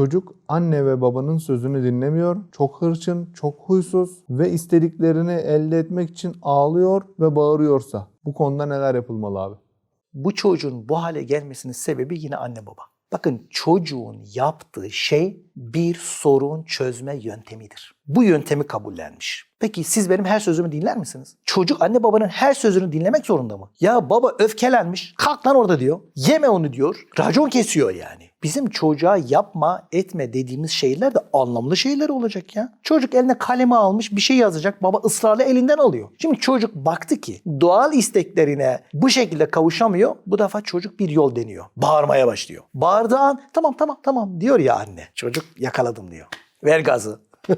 Çocuk anne ve babanın sözünü dinlemiyor. Çok hırçın, çok huysuz ve istediklerini elde etmek için ağlıyor ve bağırıyorsa bu konuda neler yapılmalı abi? Bu çocuğun bu hale gelmesinin sebebi yine anne baba. Bakın çocuğun yaptığı şey bir sorun çözme yöntemidir. Bu yöntemi kabullenmiş. Peki siz benim her sözümü dinler misiniz? Çocuk anne babanın her sözünü dinlemek zorunda mı? Ya baba öfkelenmiş, kalk lan orada diyor. Yeme onu diyor. Racon kesiyor yani. Bizim çocuğa yapma, etme dediğimiz şeyler de anlamlı şeyler olacak ya. Çocuk eline kalemi almış bir şey yazacak. Baba ısrarla elinden alıyor. Şimdi çocuk baktı ki doğal isteklerine bu şekilde kavuşamıyor. Bu defa çocuk bir yol deniyor. Bağırmaya başlıyor. Bağırdığı an tamam tamam tamam diyor ya anne. Çocuk yakaladım diyor. Ver gazı.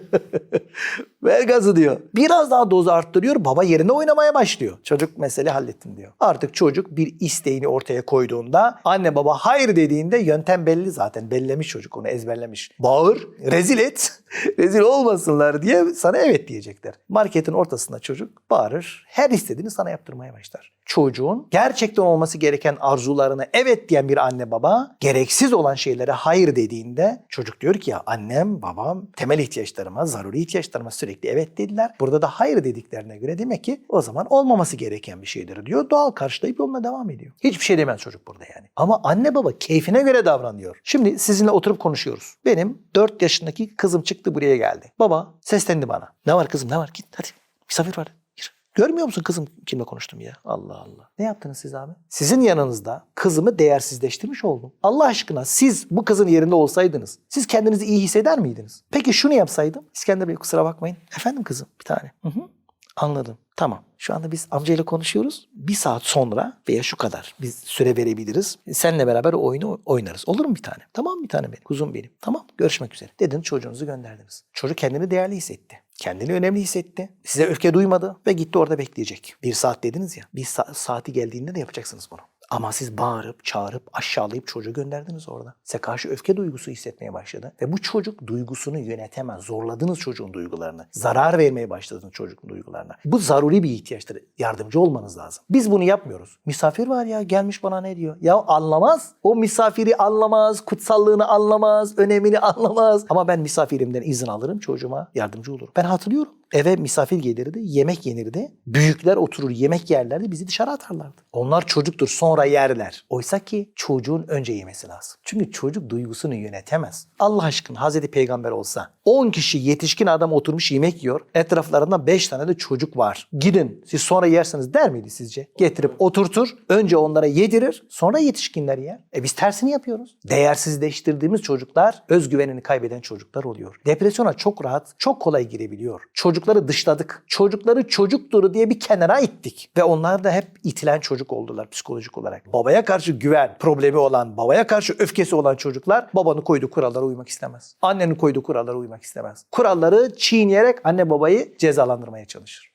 Ver gazı diyor. Biraz daha dozu arttırıyor. Baba yerine oynamaya başlıyor. Çocuk mesele hallettim diyor. Artık çocuk bir isteğini ortaya koyduğunda anne baba hayır dediğinde yöntem belli zaten. Bellemiş çocuk onu ezberlemiş. Bağır, rezil et. rezil olmasınlar diye sana evet diyecekler. Marketin ortasında çocuk bağırır. Her istediğini sana yaptırmaya başlar. Çocuğun gerçekten olması gereken arzularına evet diyen bir anne baba gereksiz olan şeylere hayır dediğinde çocuk diyor ki ya annem babam temel ihtiyaçlarıma, zaruri ihtiyaçlarıma sürekli evet dediler. Burada da hayır dediklerine göre demek ki o zaman olmaması gereken bir şeydir diyor. Doğal karşılayıp yoluna devam ediyor. Hiçbir şey demez çocuk burada yani. Ama anne baba keyfine göre davranıyor. Şimdi sizinle oturup konuşuyoruz. Benim 4 yaşındaki kızım çıktı buraya geldi. Baba seslendi bana. Ne var kızım ne var git hadi misafir var. Görmüyor musun kızım kimle konuştum ya? Allah Allah. Ne yaptınız siz abi? Sizin yanınızda kızımı değersizleştirmiş oldum. Allah aşkına siz bu kızın yerinde olsaydınız siz kendinizi iyi hisseder miydiniz? Peki şunu yapsaydım. İskender Bey kusura bakmayın. Efendim kızım bir tane. Hı hı. Anladım. Tamam. Şu anda biz amcayla konuşuyoruz. Bir saat sonra veya şu kadar biz süre verebiliriz. Seninle beraber o oyunu oynarız. Olur mu bir tane? Tamam bir tane benim. Kuzum benim. Tamam görüşmek üzere. Dedin çocuğunuzu gönderdiniz. Çocuk kendini değerli hissetti. Kendini önemli hissetti. Size öfke duymadı ve gitti orada bekleyecek. Bir saat dediniz ya. Bir sa- saati geldiğinde de yapacaksınız bunu. Ama siz bağırıp, çağırıp, aşağılayıp çocuğu gönderdiniz orada. Size karşı öfke duygusu hissetmeye başladı. Ve bu çocuk duygusunu yönetemez. Zorladınız çocuğun duygularını. Zarar vermeye başladınız çocuğun duygularına. Bu zaruri bir ihtiyaçtır. Yardımcı olmanız lazım. Biz bunu yapmıyoruz. Misafir var ya gelmiş bana ne diyor? Ya anlamaz. O misafiri anlamaz, kutsallığını anlamaz, önemini anlamaz. Ama ben misafirimden izin alırım çocuğuma yardımcı olurum. Ben hatırlıyorum. Eve misafir gelirdi, yemek yenirdi. Büyükler oturur yemek yerlerdi, bizi dışarı atarlardı. Onlar çocuktur, sonra yerler. Oysa ki çocuğun önce yemesi lazım. Çünkü çocuk duygusunu yönetemez. Allah aşkına Hazreti Peygamber olsa 10 kişi yetişkin adam oturmuş yemek yiyor. Etraflarında 5 tane de çocuk var. Gidin siz sonra yersiniz der miydi sizce? Getirip oturtur, önce onlara yedirir, sonra yetişkinler yer. E biz tersini yapıyoruz. Değersizleştirdiğimiz çocuklar özgüvenini kaybeden çocuklar oluyor. Depresyona çok rahat, çok kolay girebiliyor. Çocukları dışladık. Çocukları çocuktur diye bir kenara ittik. Ve onlar da hep itilen çocuk oldular psikolojik olarak. Babaya karşı güven problemi olan, babaya karşı öfkesi olan çocuklar babanın koyduğu kurallara uymak istemez. Annenin koyduğu kurallara uymak istemez. Kuralları çiğneyerek anne babayı cezalandırmaya çalışır.